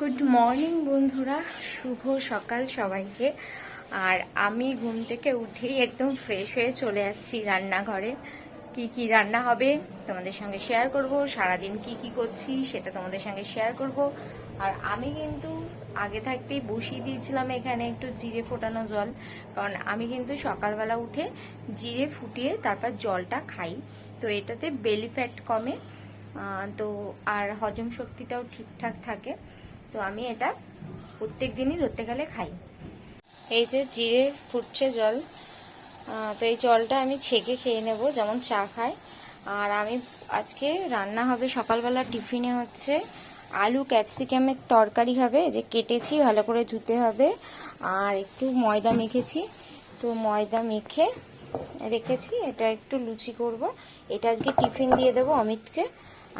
Good morning বন্ধুরা। শুভ সকাল সবাইকে। আর আমি ঘুম থেকে উঠেই একদম ফ্রেশ হয়ে চলে আসছি রান্নাঘরে। কি কি রান্না হবে তোমাদের সঙ্গে শেয়ার করব। সারাদিন কি কি করছি সেটা তোমাদের সঙ্গে শেয়ার করব। আর আমি কিন্তু আগে থাকতেই বসিয়ে দিয়েছিলাম এখানে একটু জিরে ফোটানো জল। কারণ আমি কিন্তু সকালবেলা উঠে জিরে ফুটিয়ে তারপর জলটা খাই। তো এটাতে বেলি ফ্যাট কমে। তো আর হজম শক্তিটাও ঠিকঠাক থাকে। তো আমি এটা প্রত্যেক দিনই ধরতে গেলে খাই। এই যে জিরে ফুটছে জল তো এই জলটা আমি ছেঁকে খেয়ে নেব, যেমন চা খাই। আর আমি আজকে রান্না হবে সকালবেলা টিফিনে হচ্ছে আলু ক্যাপসিকামের তরকারি হবে যে কেটেছি, ভালো করে ধুতে হবে। আর একটু ময়দা মেখেছি, তো ময়দা মেখে রেখেছি, এটা একটু লুচি করব। এটা আজকে টিফিন দিয়ে দেবো অমিতকে।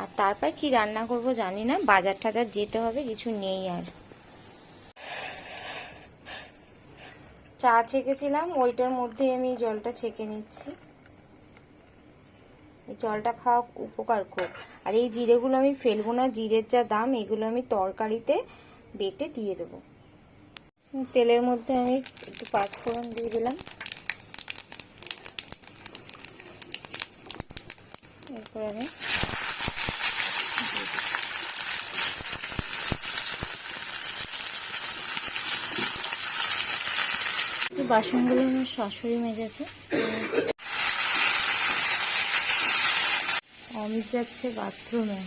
আর তারপর কি রান্না করব জানি না, বাজার টাজার যেতে হবে, কিছু নেই আর। চা ছেঁকেছিলাম, ওইটার মধ্যে আমি জলটা ছেঁকে নিচ্ছি। এই জলটা খাওয়া উপকার খুব। আর এই জিরেগুলো আমি ফেলব না, জিরের যা দাম, এগুলো আমি তরকারিতে বেটে দিয়ে দেবো। তেলের মধ্যে আমি একটু পাঁচফোড়ন দিয়ে দিলাম। এরপর আমি বাসনগুলো আমার শাশুড়ি মেজেছে। অমিত যাচ্ছে বাথরুমে।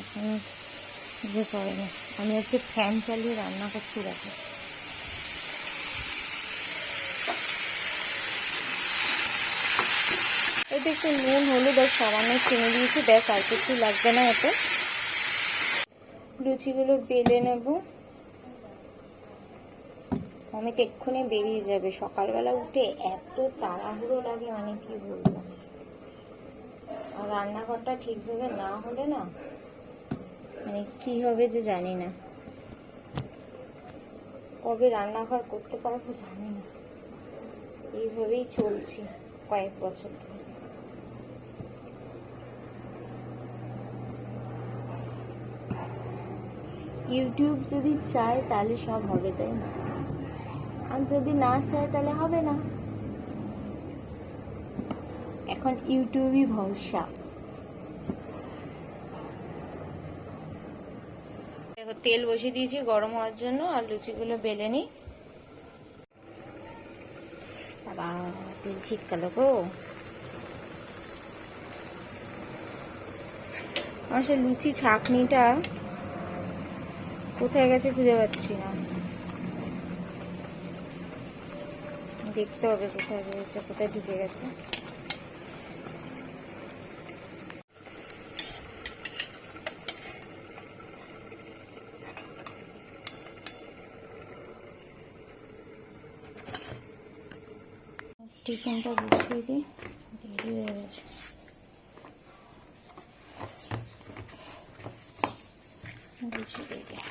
এখন যে করে? না আমি আজকে ফ্যান চালিয়ে রান্না করছি, দেখো। এতে একটু নুন, হলুদ আর সামান্য চিনি দিয়েছি, ব্যাস আর কিছু লাগবে না এতে। লুচিগুলো বেলে নেব। অমিত এক্ষুনি বেরিয়ে যাবে। সকালবেলা উঠে এত তাড়াহুড়ো লাগে মানে কি বলব? আর রান্নাঘরটা ঠিকভাবে না হলে না মানে কি হবে যে জানি না। কবে রান্নাঘর করতে পারব জানি না। এইভাবেই চলছি কয়েক বছর ধরে। ইউটিউব যদি চায় তাহলে সব হবে, তাই না? আর যদি না চায় তাহলে হবে না। এখন ইউটিউবই ভরসা। দেখো তেল বসিয়ে দিয়েছি গরম হওয়ার জন্য, আর লুচিগুলো বেলে নি বাবা, তেল ছিটকালো গো। আমার সে লুচি ছাকনিটা কোথায় গেছে খুঁজে পাচ্ছি না। দেখতে হবে কোথায় রয়েছে, কোথায় ঢুকে গেছে টিফিনটা বসিয়ে দিই দেরি হয়ে গেছে দিয়ে দিই।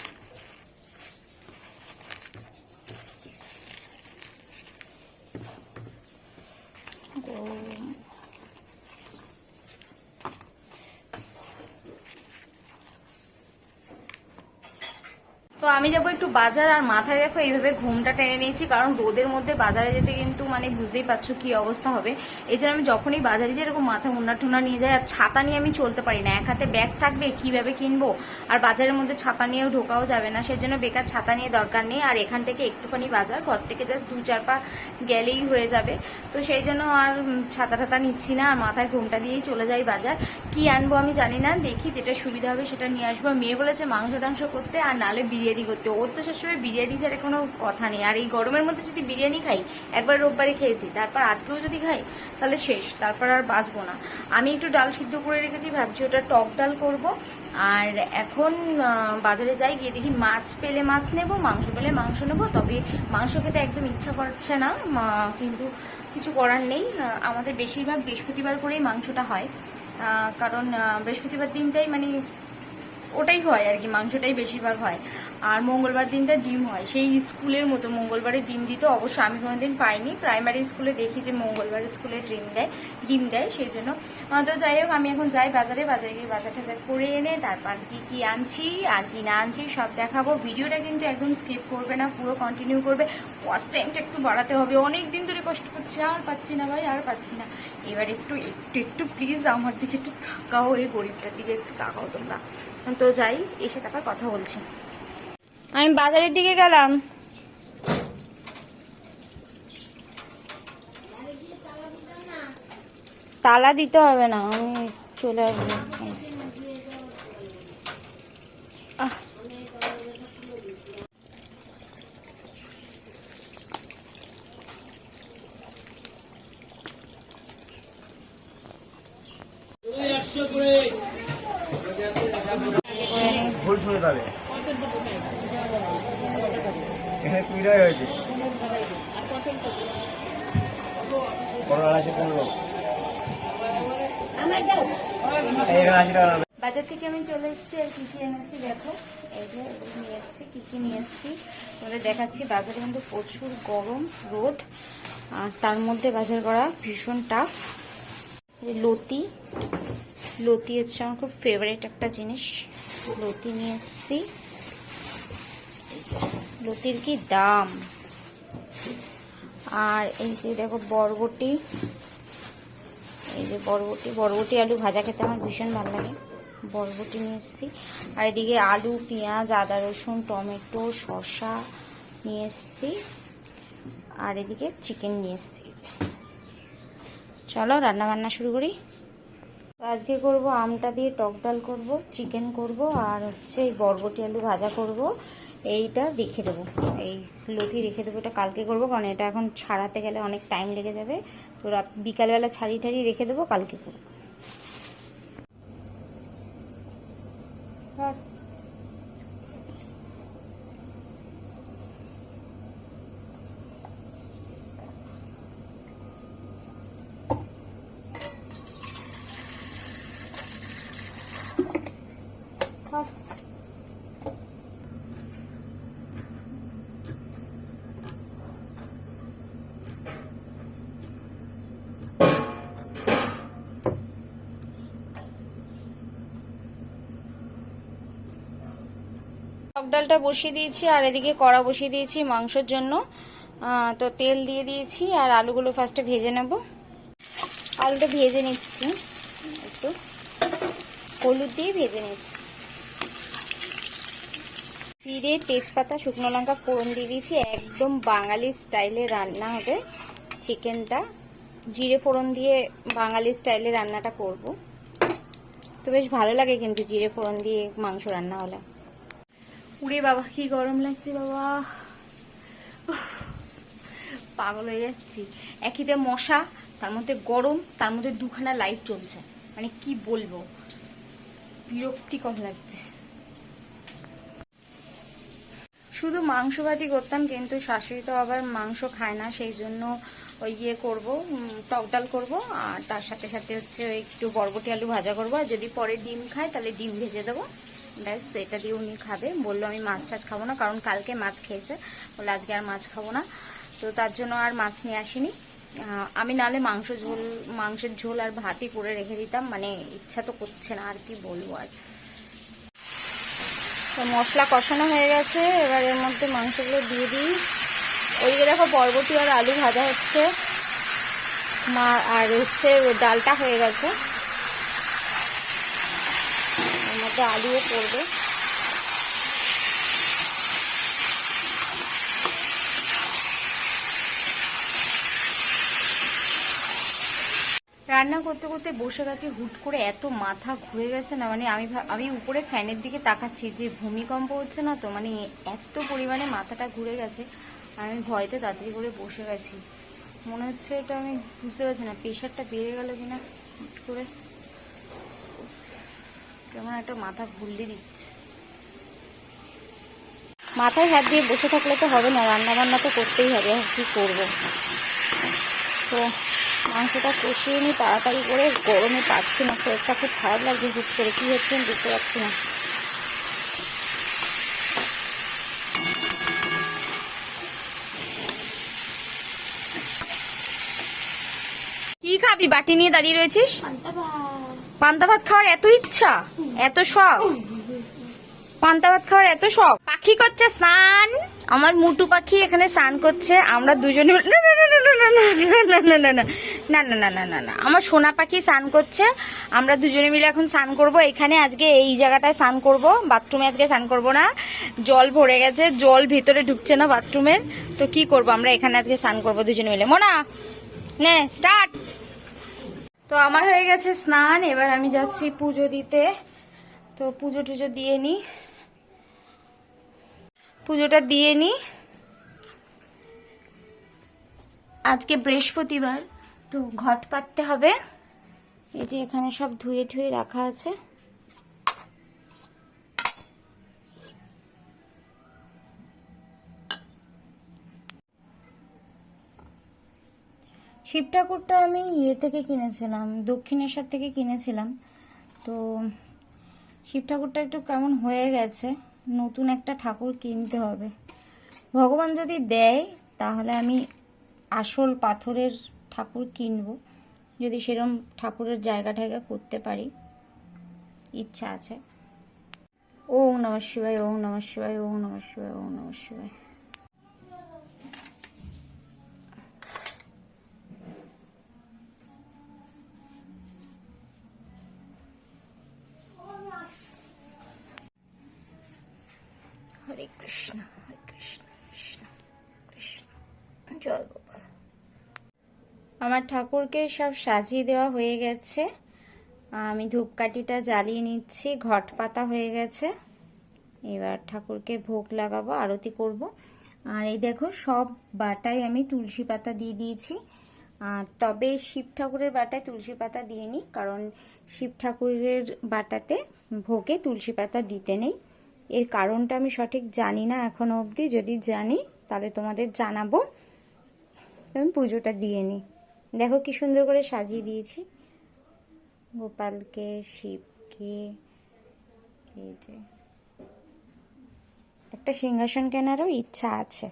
গরম। তো আমি যাব একটু বাজার, আর মাথায় দেখো এইভাবে ঘুমটা টেনে নিয়েছি, কারণ রোদের মধ্যে বাজারে যেতে কিন্তু মানে বুঝতেই পারছ কি অবস্থা হবে। এই জন্য আমি যখনই বাজারে যাই, এরকম মাথা উন্না টুনা নিয়ে যাই, আর ছাতা নিয়ে আমি চলতে পারি না। এক হাতে ব্যাগ থাকবে, কীভাবে কিনবো? আর বাজারের মধ্যে ছাতা নিয়েও ঢোকাও যাবে না, সেজন্য বেকার ছাতা নিয়ে দরকার নেই। আর এখান থেকে একটুখানি বাজার, ঘর থেকে জাস্ট দু চার পা গেলেই হয়ে যাবে। তো সেই জন্য আর ছাতা টাতা নিচ্ছি না, আর মাথায় ঘুমটা দিয়েই চলে যাই বাজার। কি আনব আমি জানি না, দেখি যেটা সুবিধা হবে সেটা নিয়ে আসব। মেয়ে বলেছে মাংস টাংস করতে, আর নালে বিরিয়ানি করতে ওর তো সবসময় বিরিয়ানি ছাড়া কোনো কথা নেই। আর এই গরমের মধ্যে যদি বিরিয়ানি খাই, একবার রোববারে খেয়েছি, তারপর আজকেও যদি খাই, তাহলে শেষ, তারপর আর বাঁচবো না। আমি একটু ডাল সিদ্ধ করে রেখেছি, ভাবছি ওটা টক ডাল করব। আর এখন বাজারে যাই, গিয়ে দেখি মাছ পেলে মাছ নেব, মাংস পেলে মাংস নেব, তবে মাংস খেতে একদম ইচ্ছা করছে না। কিন্তু কিছু করার নেই। আমাদের বেশিরভাগ বৃহস্পতিবার করেই মাংসটা হয়। কারণ বৃহস্পতিবার দিনটাই মানে ওটাই হয় আর কি, মাংসটাই বেশিরভাগ হয়। আর মঙ্গলবার দিনটা ডিম হয়। সেই স্কুলের মতো মঙ্গলবারে ডিম দিত। অবশ্য আমি কোনোদিন পাইনি। প্রাইমারি স্কুলে দেখি যে মঙ্গলবার স্কুলে ডিম দেয় ডিম দেয় সেই জন্য। তো যাই হোক, আমি এখন যাই বাজারে বাজারে গিয়ে বাজার টাজার করে এনে তারপর কি কি আনছি, আর কি না আনছি সব দেখাবো। ভিডিওটা কিন্তু একদম স্কিপ করবে না, পুরো কন্টিনিউ করবে। ওয়াচ টাইমটা একটু বাড়াতে হবে। অনেক দিন ধরে কষ্ট করছি, আর পাচ্ছি না ভাই, আর পাচ্ছি না। এবার একটু একটু একটু প্লিজ আমার দিকে একটু তাকাও, এই গরিবটার দিকে একটু তাকাও তোমরা। তো যাই, এসে তারপর কথা বলছি। আমি বাজারের দিকে গেলাম। তালা দিতে হবে না, আমি চলে আসব। আহ। ভুল শুনে তবে এখানে কুড়ি হয়েছে বাজার থেকে আমি চলে এসেছি আর কি কি এনেছি দেখো। এই যে নিয়ে এসেছি, কি কি নিয়ে এসেছি? তোমাদের দেখাচ্ছি, বাজারে কিন্তু প্রচুর গরম, রোদ, আর তার মধ্যে বাজার করা ভীষণ টাফ লতি লতি হচ্ছে আমার খুব ফেভারিট একটা জিনিস। লতি নিয়ে এসেছি। লতির কি দাম? আর এই যে দেখো বরবটি। এই যে বরবটি বরবটি আলু ভাজা খেতে আমার ভীষণ ভালো লাগে। বরবটি নিয়ে এসেছি। আর এদিকে আলু, পেঁয়াজ, আদা, রসুন, টমেটো, শসা নিয়ে এসেছি। আর এদিকে চিকেন নিয়ে এসেছি। চলো রান্না বান্না শুরু করি। আজকে করব আমটা দিয়ে টক ডাল করব চিকেন করব, আর হচ্ছে এই বরবটি আলু ভাজা করব। এইটা রেখে দেবো। এই লতি রেখে দেবো, এটা কালকে করব, কারণ এটা এখন ছাড়াতে গেলে অনেক টাইম লেগে যাবে। তো রাত, বিকালবেলা ছাড়িয়ে ঠাড়িয়ে রেখে দেবো, কালকে করব। টক ডালটা বসিয়ে দিয়েছি, আর এদিকে কড়া বসিয়ে দিয়েছি মাংসের জন্য। তো তেল দিয়ে দিয়েছি, আর আলুগুলো ফার্স্টে ভেজে নেব। আলুটা ভেজে নিচ্ছি, একটু হলুদ দিয়ে ভেজে নিচ্ছি। জিরে, তেজপাতা, শুকনো লঙ্কা ফোড়ন দিয়ে দিয়েছি, একদম বাঙালি স্টাইলে রান্না হবে চিকেনটা। জিরে ফোড়ন দিয়ে বাঙালি স্টাইলে রান্নাটা করব। তো বেশ ভালো লাগে কিন্তু জিরে ফোড়ন দিয়ে মাংস রান্না হলে। উড়ে বাবা, কি গরম লাগছে বাবা। পাগল হয়ে যাচ্ছি। একইতে মশা, তার মধ্যে গরম, তার মধ্যে দুখানা লাইট চলছে। মানে কি বলব? বিরক্তিকর লাগছে। শুধু মাংস ভাজি করতাম, কিন্তু শাশুড়ি তো আবার মাংস খায় না, সেই জন্য ওই ইয়ে করব টক ডাল করব, আর তার সাথে সাথে হচ্ছে একটু বরবটি আলু ভাজা করব, আর যদি পরে ডিম খায় তাহলে ডিম ভেজে দেবো। ব্যাস সেটা দিয়ে উনি খাবে। বলল, আমি মাছ টাছ খাব না, কারণ কালকে মাছ খেয়েছে। বলে আজকে আর মাছ খাব না। তো তার জন্য আর মাছ নিয়ে আসিনি। আমি নালে মাংস ঝোল, মাংসের ঝোল আর ভাতই করে রেখে দিতাম। মানে ইচ্ছা তো করছে না, আর কি বলব আর। তো মশলা কষানো হয়ে গেছে। এবার এর মধ্যে মাংসগুলো দিয়ে দিই। ওইদিকে দেখো, বরবটি আর আলু ভাজা হচ্ছে। মা, আর হচ্ছে, ডালটা হয়ে গেছে এর মধ্যে আলুও পড়বে। রান্না করতে করতে বসে গেছে, হুট করে এত মাথা ঘুরে গেছে না মানে আমি আমি উপরে ফ্যানের দিকে তাকাচ্ছি, যে ভূমিকম্প হচ্ছে না তো মানে এত পরিমাণে মাথাটা ঘুরে গেছে, আর আমি ভয়তে তাড়াতাড়ি করে বসে গেছি। মনে হচ্ছে এটা আমি বুঝতে পারছি না, প্রেশারটা বেড়ে গেল কিনা, হুট করে। কেমন একটা মাথা ঘুরলে দিচ্ছে। মাথায় হাত দিয়ে বসে থাকলে তো হবে না রান্না বান্না তো করতেই হবে কি করব? তো মাংসটা কষিয়ে নিই তাড়াতাড়ি করে গরমে পাচ্ছি না শরীরটা খুব খারাপ লাগছে হুট করে কী হচ্ছে বুঝতে পারছি না। কি খাবি? বাটি নিয়ে দাঁড়িয়ে রয়েছিস? পান্তা ভাত খাওয়ার এত ইচ্ছা এত শখ পান্তা ভাত খাওয়ার এত শখ পাখি করছে স্নান আমার মুটু পাখি এখানে স্নান করছে আমরা দুজনে না না না না না না আমার সোনা পাখি স্নান করছে আমরা দুজনে মিলে এখন স্নান করব এখানে আজকে এই জায়গাটায় স্নান করব বাথরুমে আজকে স্নান করব না জল ভরে গেছে জল ভিতরে ঢুকছে না বাথরুমের তো কি করব আমরা এখানে আজকে স্নান করব দুজনে মিলে মোনা নে স্টার্ট তো আমার হয়ে গেছে স্নান, এবার আমি যাচ্ছি পুজো দিতে। তো পুজো টুজো দিয়ে নি। পুজোটা দিয়ে নি। আজকে বৃহস্পতিবার, তো ঘট পাততে হবে। এই যে এখানে সব ধুয়ে ধুয়ে রাখা আছে। শিব ঠাকুরটা আমি ইয়ে থেকে কিনেছিলাম, দক্ষিণেশ্বর থেকে কিনেছিলাম। তো শিব ঠাকুরটা একটু কেমন হয়ে গেছে, নতুন একটা ঠাকুর কিনতে হবে। ভগবান যদি দেয়, তাহলে আমি আসল পাথরের ঠাকুর কিনব। যদি সেরম ঠাকুরের জায়গা টায়গা করতে পারি, ইচ্ছা আছে। ওম নম শিবায়, ওম নম শিবায়, ওম নম শিবায়, ওম নম হরে কৃষ্ণ হরে কৃষ্ণ কৃষ্ণ কৃষ্ণ। জয় গোপাল। আমার ঠাকুরকে সব সাজিয়ে দেওয়া হয়ে গেছে। আমি ধূপকাঠিটা জ্বালিয়ে নিচ্ছি, ঘট পাতা হয়ে গেছে। এবার ঠাকুরকে ভোগ লাগাবো, আরতি করব। আর এই দেখো, সব বাটায় আমি তুলসী পাতা দিয়ে দিয়েছি। আর তবে শিব ঠাকুরের বাটায় তুলসী পাতা দিয়ে নিই কারণ শিব ঠাকুরের বাটাতে ভোগে তুলসী পাতা দিতে নেই। এর কারণটা আমি সঠিক জানি না এখনও অবধি। যদি জানি, তাহলে তোমাদের জানাব। আমি পুজোটা দিয়ে নিই। দেখো কি সুন্দর করে সাজিয়ে দিয়েছি। গোপালকে, শিবকে, এই যে। একটা সিংহাসন কেনারও ইচ্ছা আছে।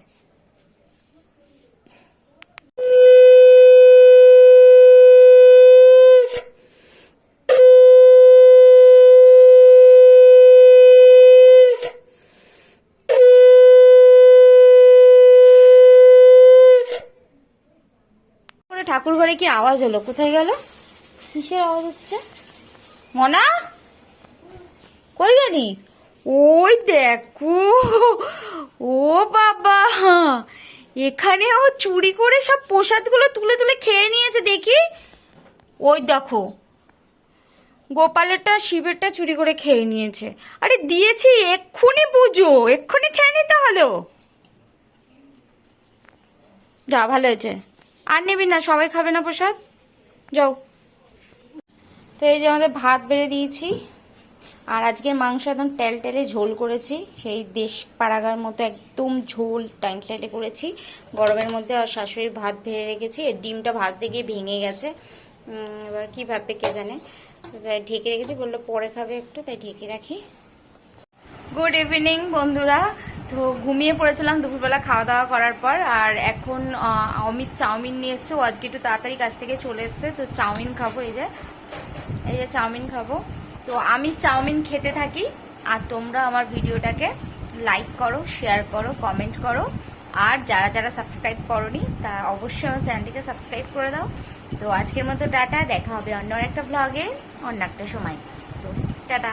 করে কি আওয়াজ হলো? কোথায় গেল? কিসের আওয়াজ হচ্ছে? মনা? কই গেলি? ওই দেখো। ও বাবা! এখানে ও চুরি করে সব প্রসাদগুলো তুলে তুলে খেয়ে নিয়েছে দেখি। ওই দেখো। গোপালেরটা, শিবেরটা চুরি করে খেয়ে নিয়েছে। আরে দিয়েছি, এক্ষুনি পুজো এক্ষুনি খেয়ে নিতে হলো। যা, ভালো হয়েছে। আর নিবি না, সবাই খাবে না প্রসাদ? যাও। তো এই যে আমাদের ভাত বেড়ে দিয়েছি, আর আজকের মাংস একদম টেল টেলে ঝোল করেছি, সেই দেশ পাড়াগার মতো একদম ঝোল টাইম টাইটে করেছি, গরমের মধ্যে আর শাশুড়ির ভাত ভেড়ে রেখেছি ডিমটা ভাত গিয়ে ভেঙে গেছে। এবার কি ভাববে কে জানে? তাই ঢেকে রেখেছি, বলল পরে খাবে একটু, তাই ঢেকে রাখি। গুড ইভিনিং বন্ধুরা। তো ঘুমিয়ে পড়েছিলাম দুপুরবেলা খাওয়া দাওয়া করার পর, আর এখন অমিত চাউমিন নিয়ে এসছে। ও আজকে একটু তাড়াতাড়ি কাছ থেকে চলে এসছে। তো চাউমিন খাব, এই যে এই যে চাউমিন খাব। তো আমি চাউমিন খেতে থাকি, আর তোমরা আমার ভিডিওটাকে লাইক করো শেয়ার করো কমেন্ট করো। আর যারা যারা সাবস্ক্রাইব করনি তা অবশ্যই আমার চ্যানেলটিকে সাবস্ক্রাইব করে দাও। তো আজকের মতো টাটা, দেখা হবে অন্য একটা ব্লগে অন্য একটা সময়। তো টাটা।